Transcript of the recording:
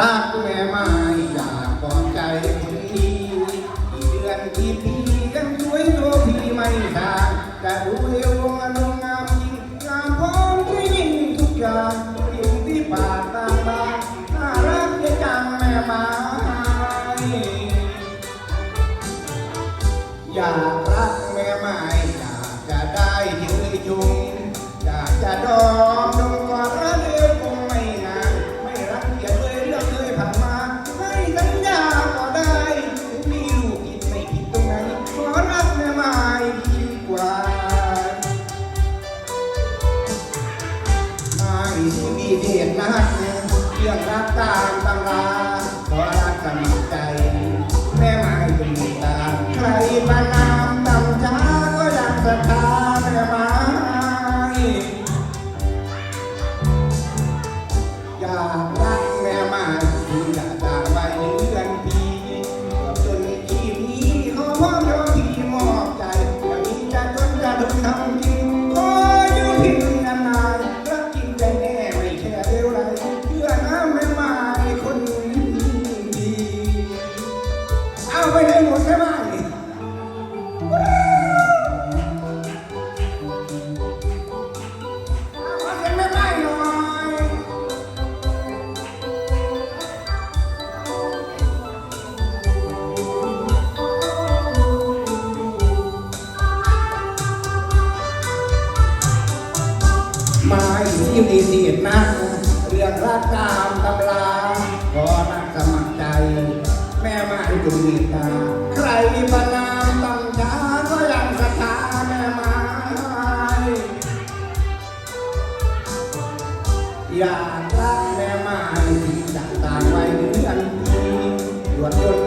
รักแม่ไม้จากปอดใจพี่เดือนที่พี่กันด้วยตับีไม่ขาดจะดูเอวงอนงามยิ่งามพร้อมด้วยยิ่ทุกอย่าง ม่มีเดียนนักเรื่องรักตามตำราขอรักสมัครใจ แม่ไม้เป็นมีตาใครมานามตำช้าก็ยากศรัทธาแม่ไม้อยากรักแม่ไม้อยากด่าไว้เดือนปีจนที่นี้ขอพร้อมยอมพี่มอบใจอย่างนี้จะจนจะถึงทำจ ไปเลยหมดใช่ไหมเอาเอาเสียงแม่ไม้หน่อยไม้ที่ดีดีนักเรื่องรักตามตำรา แม่ไม้จงมีตาใครประนามตำช้าก็ยังสตาแม่ไม้อยากรักแม่ไม้ที่ต่างไว้เดือนปีดวนที่นี้ขอมอบยอมพี่มอบ